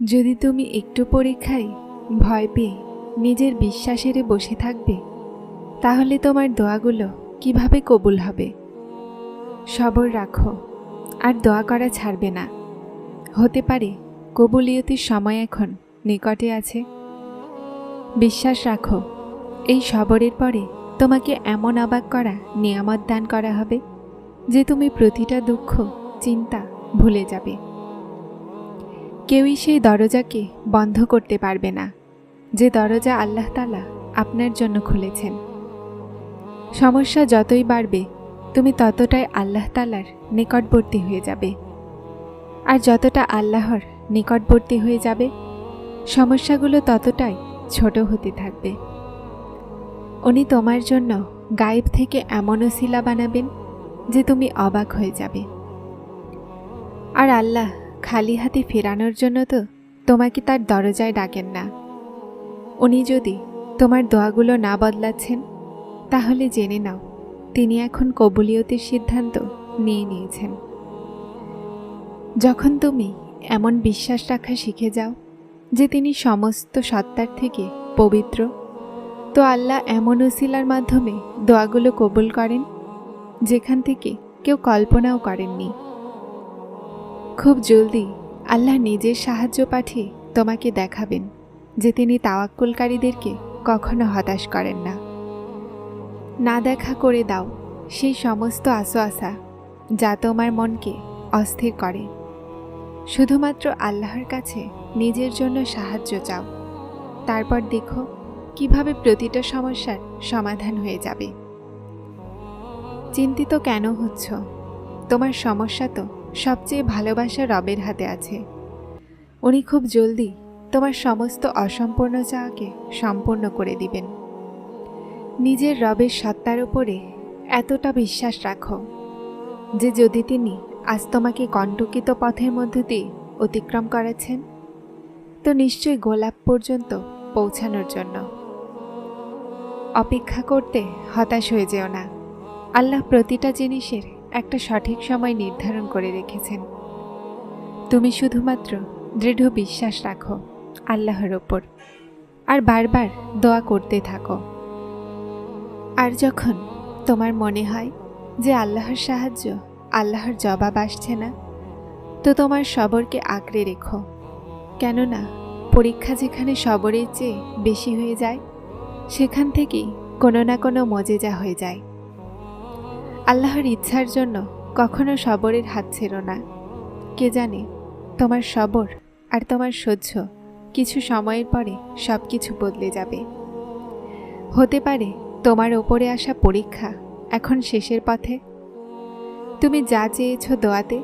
যদি তুমি একটু পরীক্ষায় ভয় পেয়ে নিজের বিশ্বাসেরে বসে থাকবে, তাহলে তোমার দোয়াগুলো কীভাবে কবুল হবে? সবর রাখো, আর দোয়া করা ছাড়বে না। হতে পারে কবুলিয়তির সময় এখন নিকটে আছে। বিশ্বাস রাখো, এই সবরের পরে তোমাকে এমন অবাক করা নিয়ামত দান করা হবে, যে তুমি প্রতিটা দুঃখ, চিন্তা ভুলে যাবে। কেউই সেই দরজাকে বন্ধ করতে পারবে না, যে দরজা আল্লাহ তালা আপনার জন্য খুলেছেন। সমস্যা যতই বাড়বে, তুমি ততটাই আল্লাহ তালার নিকটবর্তী হয়ে যাবে। আর যতটা আল্লাহর নিকটবর্তী হয়ে যাবে, সমস্যাগুলো ততটাই ছোট হতে থাকবে। উনি তোমার জন্য গায়েব থেকে এমনও শিলা বানাবেন যে তুমি অবাক হয়ে যাবে। আর আল্লাহ খালি হাতে ফেরানোর জন্য তো তোমাকে তার দরজায় ডাকেন না। উনি যদি তোমার দোয়াগুলো না বদলাচ্ছেন, তাহলে জেনে নাও, তিনি এখন কবুলিয়তের সিদ্ধান্ত নিয়ে নিয়েছেন। যখন তুমি এমন বিশ্বাস রাখা শিখে যাও যে তিনি সমস্ত সত্তার থেকে পবিত্র, তো আল্লাহ এমন ওসিলার মাধ্যমে দোয়াগুলো কবুল করেন, যেখান থেকে কেউ কল্পনাও করেননি। খুব জলদি আল্লাহ নিজের সাহায্য পাঠিয়ে তোমাকে দেখাবেন, যে তিনি তাওয়াক্কুলকারীদেরকে কখনো হতাশ করেন না। না দেখা করে দাও সেই সমস্ত আশো যা তোমার মনকে অস্থির করে। শুধুমাত্র আল্লাহর কাছে নিজের জন্য সাহায্য চাও। তারপর দেখো কীভাবে প্রতিটা সমস্যার সমাধান হয়ে যাবে। চিন্তিত কেন হচ্ছ? তোমার সমস্যা তো সবচেয়ে ভালোবাসা রবের হাতে আছে। উনি খুব জলদি তোমার সমস্ত অসম্পূর্ণ চাওয়াকে সম্পূর্ণ করে দিবেন। নিজের রবের সত্তার উপরে এতটা বিশ্বাস রাখো যে যদি তিনি আজ তোমাকে কণ্টকিত পথের মধ্য দিয়ে অতিক্রম করেছেন, তো নিশ্চয়ই গোলাপ পর্যন্ত পৌঁছানোর জন্য। অপেক্ষা করতে হতাশ হয়ে যেও না। আল্লাহ প্রতিটা জিনিসের একটা সঠিক সময় নির্ধারণ করে রেখেছেন। তুমি শুধুমাত্র দৃঢ় বিশ্বাস রাখো আল্লাহর ওপর। আর বারবার দোয়া করতে থাকো। আর যখন তোমার মনে হয় যে আল্লাহর সাহায্য আল্লাহর জবাব আসছে না, তো তোমার সবরকে আঁকড়ে রেখো। কেননা পরীক্ষা যেখানে সবরের চেয়ে বেশি হয়ে যায়, সেখান থেকেই কোনো না কোনো মজেজা হয়ে যায়। আল্লাহর ইচ্ছার জন্য কখনো সবরের হাত ছেড়ো না। কে জানে, তোমার সবর আর তোমার সহ্য কিছু সময়ের পরে সব কিছু বদলে যাবে। হতে পারে তোমার ওপরে আসা পরীক্ষা এখন শেষের পথে। তুমি যা চেয়েছ দোয়াতে,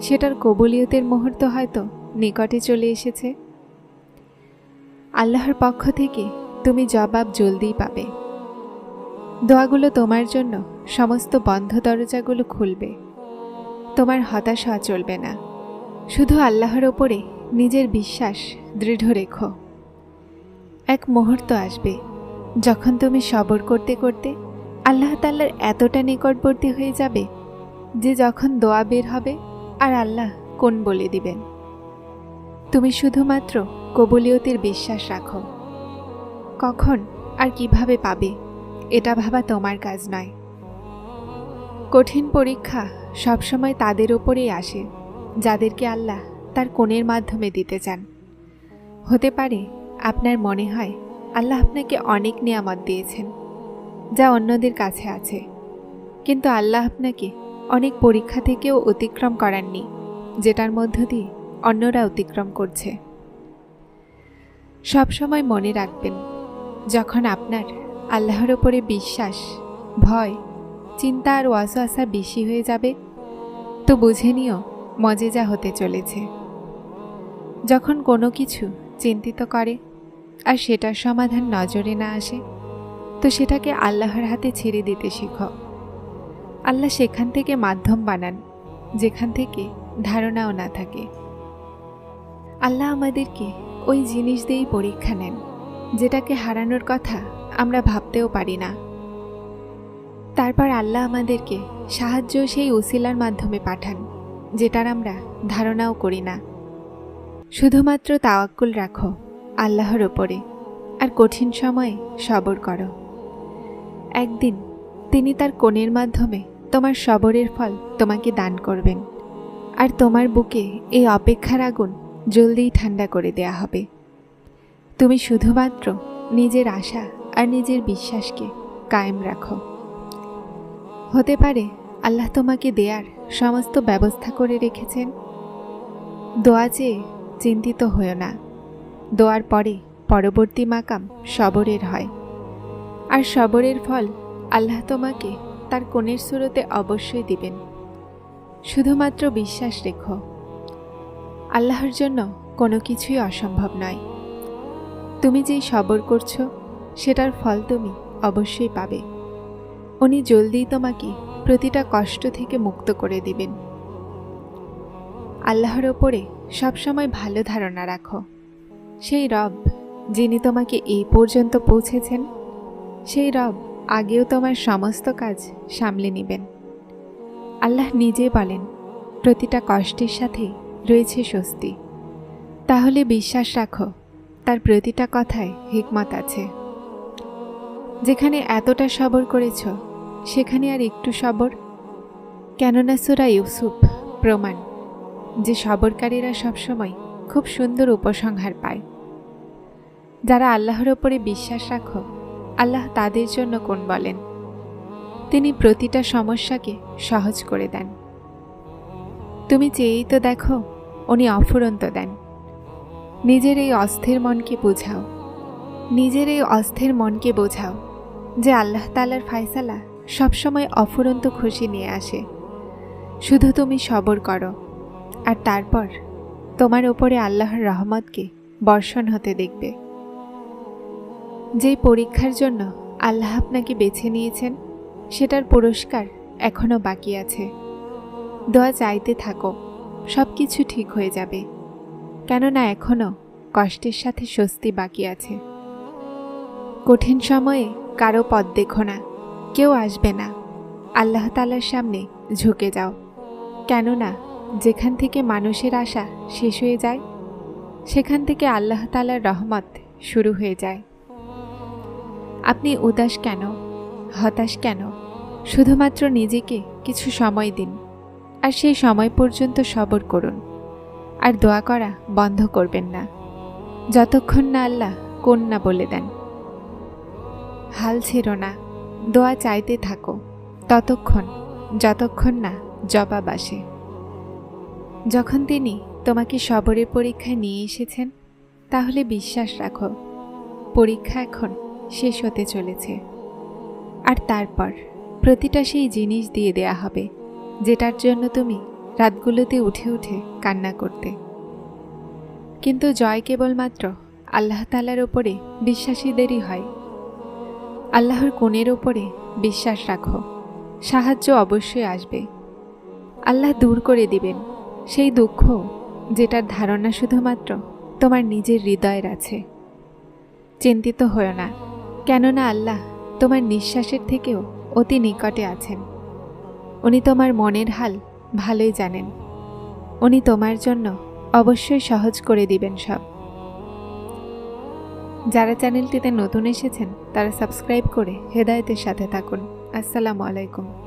সেটার কবুলিয়তের মুহূর্ত হয়তো নিকটে চলে এসেছে। আল্লাহর পক্ষ থেকে তুমি জবাব জলদিই পাবে। দোয়াগুলো তোমার জন্য সমস্ত বন্ধ দরজাগুলো খুলবে। তোমার হতাশা চলবে না। শুধু আল্লাহর ওপরে নিজের বিশ্বাস দৃঢ় রেখো। এক মুহূর্ত আসবে যখন তুমি সবর করতে করতে আল্লাহ তাল্লার এতটা নিকটবর্তী হয়ে যাবে যে যখন দোয়া বের হবে আর আল্লাহ কোন বলে দিবেন। তুমি শুধুমাত্র কবুলিয়তের বিশ্বাস রাখো। কখন আর কীভাবে পাবে, এটা ভাবা তোমার কাজ নয়। কঠিন পরীক্ষা সবসময় তাদের ওপরেই আসে, যাদেরকে আল্লাহ তার কোণের মাধ্যমে দিতে চান। হতে পারে আপনার মনে হয় আল্লাহ আপনাকে অনেক নিয়ামত দিয়েছেন, যা অন্যদের কাছে আছে। কিন্তু আল্লাহ আপনাকে অনেক পরীক্ষা থেকেও অতিক্রম করাননি, যেটার মধ্য দিয়ে অন্যরা অতিক্রম করছে। সবসময় মনে রাখবেন, যখন আপনার আল্লাহর ওপরে বিশ্বাস, ভয় চিন্তা আর ওয়াসওয়াসা বেশি হয়ে যাবে। তো বুঝে নিও মজেজা হতে চলেছে। যখন কোনো কিছু চিন্তিত করে আর সেটার সমাধান নজরে না আসে, তো সেটাকে আল্লাহর হাতে ছেড়ে দিতে শিখো। আল্লাহ সেখান থেকে মাধ্যম বানান, যেখান থেকে ধারণাও না থাকে। আল্লাহ আমাদেরকে ওই জিনিস দিয়েই পরীক্ষা নেন, যেটাকে হারানোর কথা আমরা ভাবতেও পারি না। তারপর আল্লাহ আমাদেরকে সাহায্য সেই উসিলার মাধ্যমে পাঠান, যেটার আমরা ধারণাও করি না। শুধুমাত্র তাওয়াক্কুল রাখো, আল্লাহর ওপরে আর কঠিন সময়ে সবর করো। একদিন তিনি তার কোণের মাধ্যমে তোমার সবরের ফল তোমাকে দান করবেন, আর তোমার বুকে এই অপেক্ষার আগুন জলদিই ঠান্ডা করে দেয়া হবে। তুমি শুধুমাত্র নিজের আশা আর নিজের বিশ্বাসকে কায়েম রাখো। হতে পারে আল্লাহ তোমাকে দেয়ার সমস্ত ব্যবস্থা করে রেখেছেন। দোয়া চেয়ে চিন্তিত হয়েও না। দোয়ার পরে পরবর্তী মাকাম সবরের হয়। আর সবরের ফল আল্লাহ তোমাকে তার কোণের সুরতে অবশ্যই দিবেন। শুধুমাত্র বিশ্বাস রেখো। আল্লাহর জন্য কোনো কিছুই অসম্ভব নয়। তুমি যেই সবর করছ, সেটার ফল তুমি অবশ্যই পাবে। উনি জলদিই তোমাকে প্রতিটা কষ্ট থেকে মুক্ত করে দিবেন। আল্লাহর ওপরে সবসময় ভালো ধারণা রাখো। সেই রব যিনি তোমাকে এই পর্যন্ত পৌঁছেছেন, সেই রব আগেও তোমার সমস্ত কাজ সামলে নেবেন। আল্লাহ নিজে বলেন, প্রতিটা কষ্টের সাথে রয়েছে স্বস্তি। তাহলে বিশ্বাস রাখো, তার প্রতিটা কথায় হিকমত আছে। যেখানে এতটা সবর করেছ, সেখানে আর একটু সবর? কেননা সুরা ইউসুফ প্রমাণ যে সবরকারীরা সবসময় খুব সুন্দর উপসংহার পায়। যারা আল্লাহর ওপরে বিশ্বাস রাখো, আল্লাহ তাদের জন্য কোন বলেন? তিনি প্রতিটা সমস্যাকে সহজ করে দেন। তুমি চেয়েই তো দেখো, উনি অফুরন্ত দেন। নিজের এই অস্থির মনকে বোঝাও। নিজের এই অস্থির মনকে বোঝাও যে আল্লাহ তালার ফায়সালা সবসময় অফুরন্ত খুশি নিয়ে আসে। শুধু তুমি সবর করো, আর তারপর তোমার ওপরে আল্লাহর রহমতকে বর্ষণ হতে দেখবে। যেই পরীক্ষার জন্য আল্লাহ আপনাকে বেছে নিয়েছেন, সেটার পুরস্কার এখনও বাকি আছে। দোয়া চাইতে থাকো সব কিছু ঠিক হয়ে যাবে। কেননা এখনও কষ্টের সাথে স্বস্তি বাকি আছে। কঠিন সময়ে কারও পথ দেখো না, কেউ আসবে না। আল্লাহ তালার সামনে ঝুঁকে যাও। কেননা, যেখান থেকে মানুষের আশা শেষ হয়ে যায়, সেখান থেকে আল্লাহ তালার রহমত শুরু হয়ে যায়। আপনি উদাস কেন? হতাশ কেন? শুধুমাত্র নিজেকে কিছু সময় দিন, আর সেই সময় পর্যন্ত সবর করুন। আর দোয়া করা বন্ধ করবেন না। যতক্ষণ না আল্লাহ কন্যা বলে দেন। হাল ছেড়ো না, দোয়া চাইতে থাকো, ততক্ষণ, যতক্ষণ না জবাব আসে। যখন তিনি তোমাকে সবরের পরীক্ষায় নিয়ে এসেছেন, তাহলে বিশ্বাস রাখো, পরীক্ষা এখন শেষ হতে চলেছে। আর তারপর প্রতিটা সেই জিনিস দিয়ে দেয়া হবে, যেটার জন্য তুমি রাতগুলোতে উঠে উঠে কান্না করতে। কিন্তু জয় কেবলমাত্র আল্লাহ তালার ওপরে বিশ্বাসীদেরই হয়। আল্লাহর কোণের ওপরে বিশ্বাস রাখো। সাহায্য অবশ্যই আসবে। আল্লাহ দূর করে দিবেন। সেই দুঃখ যেটার ধারণা শুধুমাত্র তোমার নিজের হৃদয়ের আছে। চিন্তিত হও না, কেননা আল্লাহ তোমার নিঃশ্বাসের থেকেও অতি নিকটে আছেন। উনি তোমার মনের হাল ভালোই জানেন। উনি তোমার জন্য অবশ্যই সহজ করে দিবেন সব। যারা চ্যানেলটিতে নতুন এসেছেন তারা সাবস্ক্রাইব করে হেদায়তের সাথে থাকুন। আসসালামু আলাইকুম।